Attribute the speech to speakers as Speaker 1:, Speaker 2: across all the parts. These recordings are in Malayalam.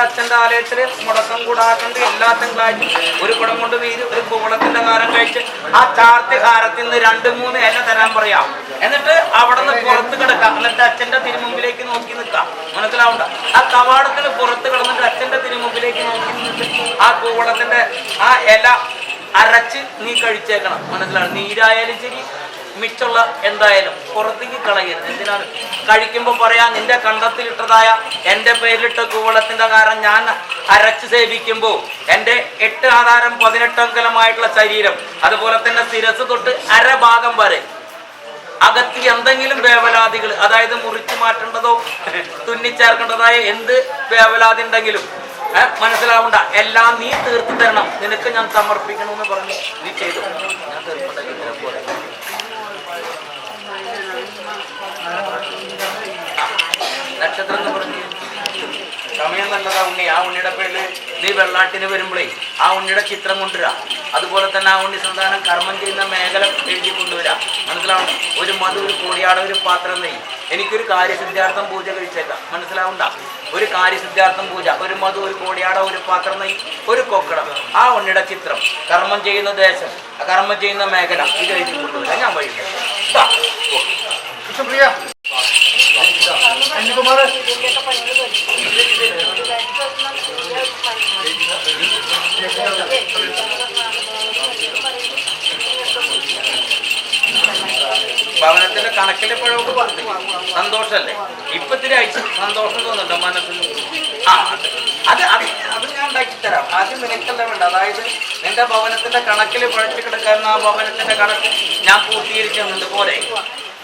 Speaker 1: എന്റെ അച്ഛന്റെ ആലയത്തിൽ മുടക്കം കൂടാക്കണ്ട് എല്ലാ തിങ്കളാഴ്ച ഒരു കുടം കൊണ്ട് വീതി ഒരു കൂവളത്തിന്റെ കാരം കഴിച്ച് ആ ചാർത്തി കാരത്തിൽ നിന്ന് രണ്ട് മൂന്ന് ഇല തരാൻ പറയാം. എന്നിട്ട് അവിടെ നിന്ന് പുറത്ത് കിടക്കാം. എന്നിട്ട് അച്ഛന്റെ തിരുമുമ്പിലേക്ക് നോക്കി നിൽക്കാം മനസ്സിലാവണ്ട? ആ കവാടത്തിന് പുറത്ത് കിടന്നിട്ട് അച്ഛന്റെ തിരുമുമ്പിലേക്ക് നോക്കി നിന്നിട്ട് ആ കൂവളത്തിന്റെ ആ ഇല അരച്ച് നീ കഴിച്ചേക്കണം. മനസ്സിലാവും? നീരായാലും ശരി മിച്ചുള്ള എന്തായാലും പുറത്തേക്ക് കളയരുത്. എന്തിനാണ്? കഴിക്കുമ്പോൾ പറയാ നിന്റെ കണ്ടത്തിലിട്ടതായ എന്റെ പേരിലിട്ട കൂവളത്തിന്റെ കാരണം ഞാൻ അരച്ച് സേവിക്കുമ്പോൾ എന്റെ എട്ട് ആധാരം പതിനെട്ടങ്കലമായിട്ടുള്ള ശരീരം അതുപോലെ തന്നെ ശിരസ് തൊട്ട് അരഭാഗം വരെ. അകത്ത് എന്തെങ്കിലും വേവലാതികൾ അതായത് മുറിച്ചു മാറ്റേണ്ടതോ തുന്നിച്ചേർക്കേണ്ടതായ എന്ത് വേവലാതി ഉണ്ടെങ്കിലും മനസ്സിലാവണ്ട എല്ലാം നീ തീർത്തു തരണം. നിനക്ക് ഞാൻ സമർപ്പിക്കണമെന്ന് പറഞ്ഞ് നീ ചെയ്തു. ഞാൻ തീർപ്പുണ്ടാക്കി തരാം പോലെ നക്ഷത്രം എന്ന് പറഞ്ഞു സമയം നല്ലതാ ഉണ്ണി. ആ ഉണ്ണിയുടെ പേരിൽ നീ വെള്ളാട്ടിന് വരുമ്പോഴേ ആ ഉണ്ണിയുടെ ചിത്രം കൊണ്ടുവരാ. അതുപോലെ തന്നെ ആ ഉണ്ണി സന്താനം കർമ്മം ചെയ്യുന്ന മേഖല എഴുതി കൊണ്ടുവരാ. മനസ്സിലാവണം? ഒരു മധു ഒരു കോടിയാട ഒരു പാത്രം നെയ് എനിക്കൊരു കാര്യസിദ്ധാർത്ഥം പൂജ കഴിച്ചേക്കാം. മനസ്സിലാവണ്ട? ഒരു കാര്യസിദ്ധാർത്ഥം പൂജ. ഒരു മധു ഒരു കോടിയാട ഒരു പാത്രം നെയ് ഒരു കൊക്കടം. ആ ഉണ്ണിയുടെ ചിത്രം. കർമ്മം ചെയ്യുന്ന ദേശം ആ കർമ്മം ചെയ്യുന്ന മേഖല ഇത് എഴുതി കൊണ്ടുവരാ. ഞാൻ വഴി
Speaker 2: കൃഷ്ണപ്രിയ. അനിൽകുമാർ
Speaker 1: കണക്കിലെ പിഴവ് പറഞ്ഞു. സന്തോഷല്ലേ? ഇപ്പൊ ഇത്തിരി അയച്ചു സന്തോഷം തോന്നുന്നുണ്ടോ മനസ്സിൽ ആ അത് അത് അത് ഞാൻ ഉണ്ടാക്കി തരാം. ആദ്യം നിനക്കല്ല വേണ്ട. അതായത് നിന്റെ ഭവനത്തിന്റെ കണക്കിൽ പഴച്ചു കിടക്കുന്ന ആ ഭവനത്തിന്റെ കണക്ക് ഞാൻ പൂർത്തീകരിച്ചു തന്നിട്ട് പോലെ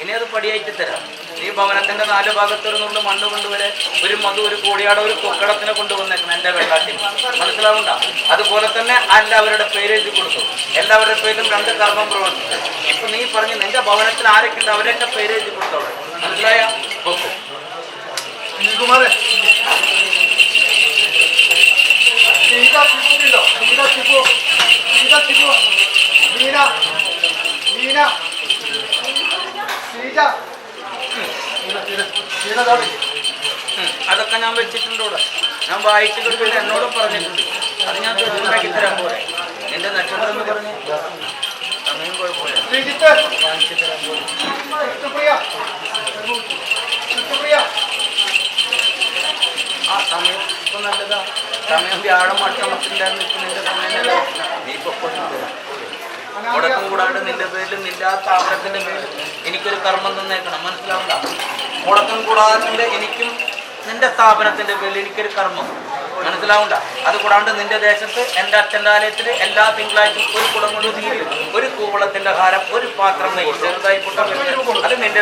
Speaker 1: ഇനി അത് പടിയായിട്ട് തരാം. ഈ ഭവനത്തിന്റെ നാല് ഭാഗത്തൊരു മണ്ണ് കൊണ്ടുവരെ ഒരു മധു ഒരു കോടിയാട് ഒരു കൊക്കടത്തിനെ കൊണ്ടുവന്നേക്കണം എന്റെ വെള്ളാട്ടിൽ മനസ്സിലാവണ്ട അതുപോലെ തന്നെ എല്ലാവരുടെ പേര് എഴുതി കൊടുത്തു. എല്ലാവരുടെ പേരിലും രണ്ട് കർമ്മം പ്രവർത്തിച്ചു. ഇപ്പൊ നീ പറഞ്ഞു നിന്റെ ഭവനത്തിൽ ആരൊക്കെ ഉണ്ട് അവരൊക്കെ പേര് എഴുതി കൊടുത്തോളെ മനസ്സിലായ
Speaker 2: ചിപ്പുണ്ടോ ചിപ്പു ചിപ്പു.
Speaker 1: അതൊക്കെ ഞാൻ വെച്ചിട്ടുണ്ട് ഇവിടെ. ഞാൻ വായിച്ചിട്ടുണ്ട് എന്നോടും പറഞ്ഞിട്ടുണ്ട്. അത് ഞാൻ തരാൻ പോലെ എന്റെ നക്ഷത്രം എന്ന് പറഞ്ഞ്. സമയം കുഴപ്പമില്ല വാങ്ങിച്ചു തരാൻ ആ സമയം. ഇപ്പൊ നല്ലതാ സമയം വ്യാഴം അഷ്ടമത്തിന്റെ നിൽക്കുന്നതിന്റെ സമയം നീ ഇപ്പൊ കൊണ്ടുവരാം മുടക്കം കൂടാണ്ട് നിന്റെ പേരിൽ നിന്റെ ആ സ്ഥാപനത്തിന്റെ പേരിൽ എനിക്കൊരു കർമ്മം തന്നേക്കണം മനസ്സിലാവണ്ട മുടക്കം കൂടാതെ എനിക്കും നിന്റെ സ്ഥാപനത്തിന്റെ പേരിൽ എനിക്കൊരു കർമ്മം മനസ്സിലാവണ്ട. അത് കൂടാണ്ട് നിന്റെ ദേശത്ത് എന്റെ അച്ഛന്റെ ആലയത്തിൽ എല്ലാ തിങ്കളാഴ്ചയും ഒരു കുടം കൊണ്ട് തീരും ഒരു കൂവളത്തിന്റെ ഹാരം ഒരു പാത്രം നെയ്യ്. ചെറുതായി പൊട്ട അത് നിന്റെ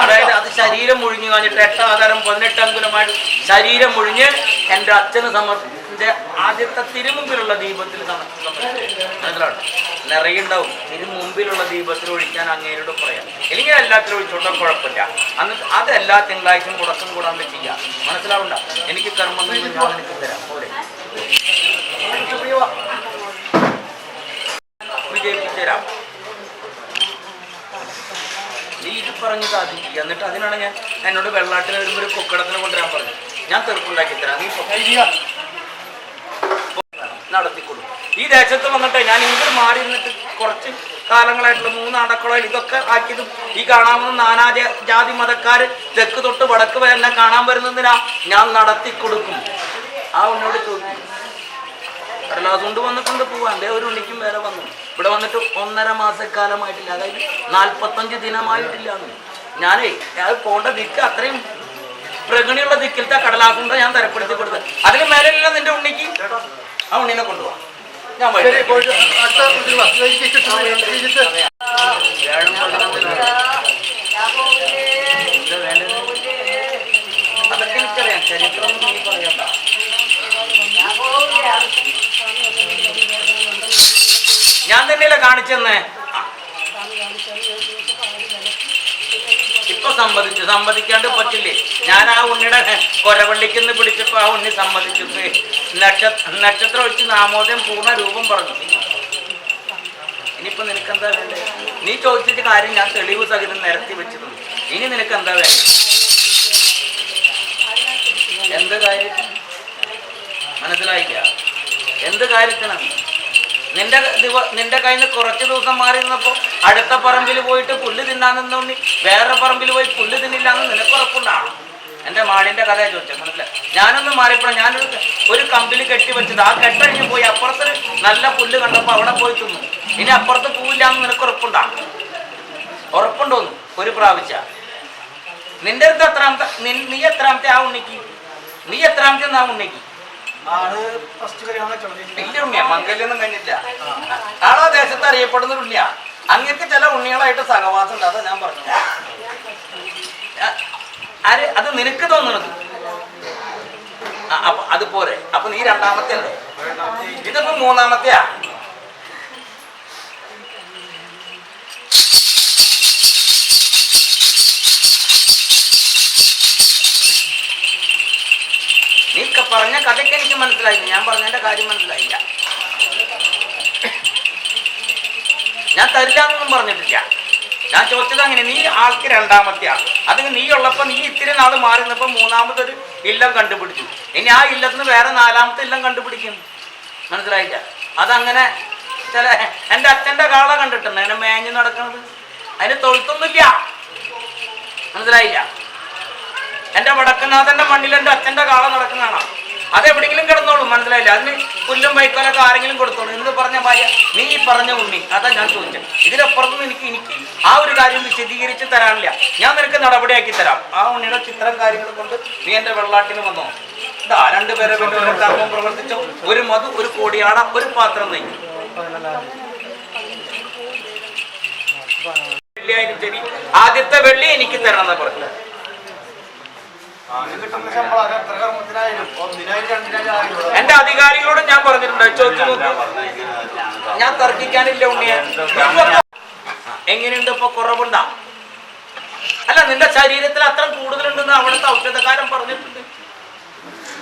Speaker 1: അതായത് അത് ശരീരം മുഴിഞ്ഞു കാണിട്ട് എട്ടാധാരം പതിനെട്ട് അങ്കുലമായിട്ട് ശരീരം മുഴിഞ്ഞ് എന്റെ അച്ഛന് സമർപ്പിച്ച ആദ്യത്തെ തിരുമുമ്പിലുള്ള ദീപത്തിൽ മനസ്സിലാണ് നിറയുണ്ടാവും തിരുമുമ്പിലുള്ള ദീപത്തിൽ ഒഴിക്കാൻ അങ്ങേരോട് പറയാം. ഇല്ലെങ്കിൽ എല്ലാത്തിലും ഒഴിച്ചോട്ടെ കുഴപ്പമില്ല. അന്ന് അത് എല്ലാ തിങ്കളാഴ്ചയും മുടക്കം കൂടാണ്ട് മനസ്സിലാവണ്ട? എനിക്ക് കർമ്മം ഞാൻ എനിക്ക് തരാം.
Speaker 2: പോലെ.
Speaker 1: വിജയിപ്പിച്ചു നീ ഇത് പറഞ്ഞ് സാധിക്കുക. എന്നിട്ട് അതിനാണ് ഞാൻ എന്നോട് വെള്ളാട്ടിന് വരുമ്പോൾ ഒരു കൊക്കടത്തിന് കൊണ്ടുവരാൻ പറഞ്ഞു. ഞാൻ തെറുപ്പുണ്ടാക്കി തരാം. നീ
Speaker 2: ഐഡിയ
Speaker 1: ഈ ദേശത്ത് വന്നിട്ട് ഞാൻ ഇങ്ങോട്ട് മാറി നിന്നിട്ട് കുറച്ച് കാലങ്ങളായിട്ടുള്ള മൂന്ന് അടക്കളയിൽ ഇതൊക്കെ ആക്കിയതും ഈ കാണാവുന്ന നാനാ ജാതി മതക്കാർ തെക്ക് തൊട്ട് വടക്ക് വരെ എന്നെ കാണാൻ വരുന്നതിനാ ഞാൻ നടത്തി കൊടുക്കും ആ ഉന്നോട് ചോദിക്കും. കടലാസ് കൊണ്ട് വന്നിട്ടുണ്ട് പോവാൻ. എന്റെ ഒരു ഉണ്ണിക്കും വേറെ വന്നു. ഇവിടെ വന്നിട്ട് ഒന്നര മാസക്കാലമായിട്ടില്ല. അതായത് നാൽപ്പത്തഞ്ച് ദിനമായിട്ടില്ല. ഞാനേ അത് പോകേണ്ട ദിക്ക് അത്രയും പ്രകൃതിയുള്ള ദിക്കിലത്തെ കടലാസുണ്ട് ഞാൻ തരപ്പെടുത്തി കൊടുത്തത് അതിന് മേലെയല്ല നിന്റെ ഉണ്ണിക്ക്? ആ ഉണ്ണിനെ കൊണ്ടുപോവാ ഞാൻ? അതൊക്കെ എനിക്കറിയാം ചരിത്രം നീ പറയണ്ട ഞാൻ തന്നെയല്ലേ കാണിച്ചെന്നേ? ഇപ്പൊ സമ്മതിച്ചു. സമ്മതിക്കാണ്ട് പറ്റില്ലേ? ഞാൻ ആ ഉണ്ണിയുടെ കൊരവള്ളിക്കുന്ന് പിടിച്ചപ്പോ ആ ഉണ്ണി സമ്മതിച്ചു. നക്ഷത്ര നക്ഷത്രം വെച്ച് നാമോദയം പൂർണ രൂപം പറഞ്ഞു. ഇനിയിപ്പോ നിനക്ക് എന്താ വേണ്ടത് നീ ചോദിച്ചിട്ട് കാര്യം ഞാൻ തെളിവ് സഹിതം നിരത്തി വെച്ചിട്ടുണ്ട്. ഇനി നിനക്ക് എന്താ വേണ്ടത് എന്ത് കാര്യം മനസ്സിലായില്ല. എന്ത് കാര്യത്തിനാണ് നിന്റെ ദിവ നിന്റെ കയ്യിൽ നിന്ന് കുറച്ച് ദിവസം മാറി നിന്നപ്പോൾ അടുത്ത പറമ്പിൽ പോയിട്ട് പുല്ല് തിന്നാൻ നിന്നോണ്ടി വേറെ പറമ്പിൽ പോയി പുല്ല് തിന്നില്ലാന്ന് നിനക്ക് ഉറപ്പുണ്ടാണ് എന്റെ മാടിന്റെ കഥ ചോദിച്ചത് മനസ്സിലായി? ഞാനൊന്ന് മാറിയപ്പോൾ ഞാൻ ഒരു കമ്പിൽ കെട്ടി വെച്ചത്. ആ കെട്ടഴിഞ്ഞ് പോയി അപ്പുറത്ത് നല്ല പുല്ല് കണ്ടപ്പോൾ അവിടെ പോയി തിന്നു. ഇനി അപ്പുറത്ത് പൂവില്ലാന്ന് നിനക്ക് ഉറപ്പുണ്ടാണ് ഉറപ്പുണ്ടോന്ന് ഒരു പ്രാവശ്യ. നിന്റെ അടുത്ത് എത്രാമത്തെ നീ എത്രാമത്തെ ആ ഉണ്ണിക്ക്? നീ എത്രാമത്തെ ആ ഉണ്ണിക്ക്?
Speaker 2: ആൾ ഫസ്റ്റ്
Speaker 1: വലിയ ഉണ്ണിയാ മംഗല്യൊന്നും കഴിഞ്ഞില്ല. ആളാ ദേശത്ത് അറിയപ്പെടുന്ന ഒരു ഉണ്ണിയാ. അങ്ങനത്തെ ചില ഉണ്ണികളായിട്ട് സഹവാസം ഉണ്ട് അതാ ഞാൻ പറഞ്ഞു ആര്? അത് നിനക്ക് തോന്നണത്. അപ്പൊ അത് പോരെ. അപ്പൊ നീ രണ്ടാമത്തെ അല്ലേ? ഇതിപ്പോ മൂന്നാമത്തെയാ. പറഞ്ഞ കഥയ്ക്ക് എനിക്ക് മനസ്സിലായില്ല. ഞാൻ പറഞ്ഞതിന്റെ കാര്യം മനസ്സിലായില്ല. ഞാൻ തരില്ല എന്നൊന്നും പറഞ്ഞിട്ടില്ല. ഞാൻ ചോദിച്ചത് അങ്ങനെ നീ ആൾക്ക് രണ്ടാമത്തെ ആൾ അത് നീ ഉള്ളപ്പോ നീ ഇത്തിരി നാൾ മാറി നിന്നപ്പോ ഒരു ഇല്ലം കണ്ടുപിടിച്ചു. ഇനി ആ ഇല്ലത്തിന് വേറെ നാലാമത്തെ ഇല്ലം കണ്ടുപിടിക്കും. മനസ്സിലായില്ല. അതങ്ങനെ ചില എന്റെ അച്ഛന്റെ കാള കണ്ടിട്ടുണ്ട്. അങ്ങനെ മേഞ്ഞ് നടക്കുന്നത് അതിന് തൊഴുത്തൊന്നുമില്ല. മനസ്സിലായില്ല. എന്റെ വടക്കനാഥന്റെ മണ്ണിൽ എന്റെ അച്ഛന്റെ കാള നടക്കുന്നതാണ്. അത് കിടന്നോളൂ മനസ്സിലായില്ല? അതിന് പുല്ലും വൈക്കോലൊക്കെ ആരെങ്കിലും കൊടുത്തോളൂ. എന്ന് പറഞ്ഞ ഭാര്യ? നീ ഈ പറഞ്ഞ ഉണ്ണി. അതാ ഞാൻ ചോദിച്ചത്. ഇതിലപ്പുറത്തുനിന്ന് എനിക്ക് എനിക്ക് ആ ഒരു കാര്യം വിശദീകരിച്ച് തരാനില്ല. ഞാൻ നിനക്ക് നടപടിയാക്കി തരാം. ആ ഉണ്ണിയുടെ ചിത്രം കാര്യങ്ങൾ കൊണ്ട് നീ എന്റെ വെള്ളാട്ടിന് വന്നോ. ഇതാ രണ്ടുപേരെ കർമ്മം പ്രവർത്തിച്ചോ. ഒരു മധു ഒരു കോടിയാട ഒരു പാത്രം നെയ്യ്. വെള്ളിയായാലും ശരി ആദ്യത്തെ വെള്ളി എനിക്ക് തരണം എന്നാ പറഞ്ഞു എന്റെ അധികാരികളോട് ഞാൻ പറഞ്ഞിട്ടുണ്ട് ചോദിച്ചു നോക്കൂ. ഞാൻ തർക്കിക്കാനില്ല ഉണ്ണിയെ. എങ്ങനെയുണ്ട് ഇപ്പൊ കുറവുണ്ടാ? അല്ല നിന്റെ ശരീരത്തിൽ അത്ര കൂടുതലുണ്ടെന്ന് അവിടുത്തെ ഔഷധക്കാരൻ പറഞ്ഞിട്ടുണ്ട്.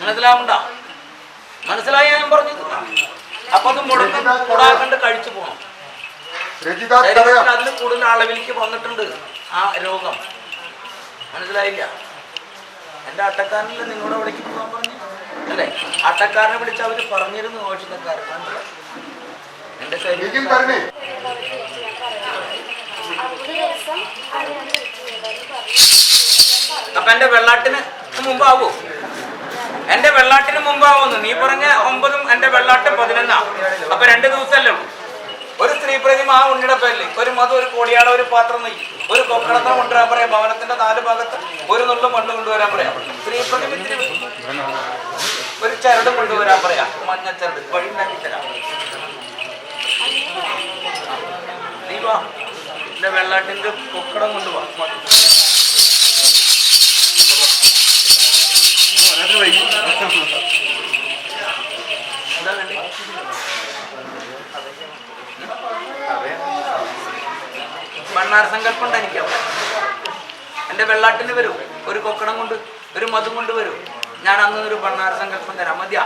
Speaker 1: മനസ്സിലാവണ്ട മനസ്സിലായി ഞാൻ പറഞ്ഞത്? അപ്പൊ അത് മുടക്കം കൂടാക്കണ്ട് കഴിച്ചു പോകണം അതിന് കൂടുതൽ അളവിലേക്ക് വന്നിട്ടുണ്ട് ആ രോഗം. മനസ്സിലായില്ല? എന്റെ അട്ടക്കാരനല്ലേ നിങ്ങളുടെ അവിടേക്ക് പോകാൻ പറഞ്ഞു? അല്ലേ? അട്ടക്കാരനെ വിളിച്ച് അവർ പറഞ്ഞിരുന്നു എന്റെ ശരീരം അപ്പൊ എന്റെ വെള്ളാട്ടിന് മുമ്പാവോ? എന്റെ വെള്ളാട്ടിന് മുമ്പാവുന്നു. നീ പറഞ്ഞ ഒമ്പതും എന്റെ വെള്ളാട്ട് പതിനൊന്നാ. അപ്പൊ രണ്ട് ആ ഉണ്ണിയുടെ പേരിൽ ഒരു മധു ഒരു കോടിയാട ഒരു പാത്രം നെയ്യ് ഒരു കൊക്കടത്തം കൊണ്ടുവരാൻ പറയാം. ഭവനത്തിന്റെ നാല് ഭാഗത്ത് ഒരു നുള്ളും മണ്ണ് കൊണ്ടുവരാൻ പറയാം. സ്ത്രീ പ്രതിമ ഇത്തിരി ഒരു ചരട് കൊണ്ടുവരാൻ പറയാം. മഞ്ഞ ചരട് വഴി ഉണ്ടാക്കി തരാം നീ വാ. എന്റെ വെള്ളാട്ടിന്റെ കൊക്കടം കൊണ്ടുപോവാ മണ്ണാർ സങ്കല്പം എനിക്ക് അവിടെ എന്റെ വെള്ളാട്ടിന് വരൂ. ഒരു കൊക്കണം കൊണ്ട് ഒരു മധു കൊണ്ട് വരും. ഞാൻ അന്ന് ഒരു ബണ്ണാർ സങ്കല്പം തരാം. മതിയാ?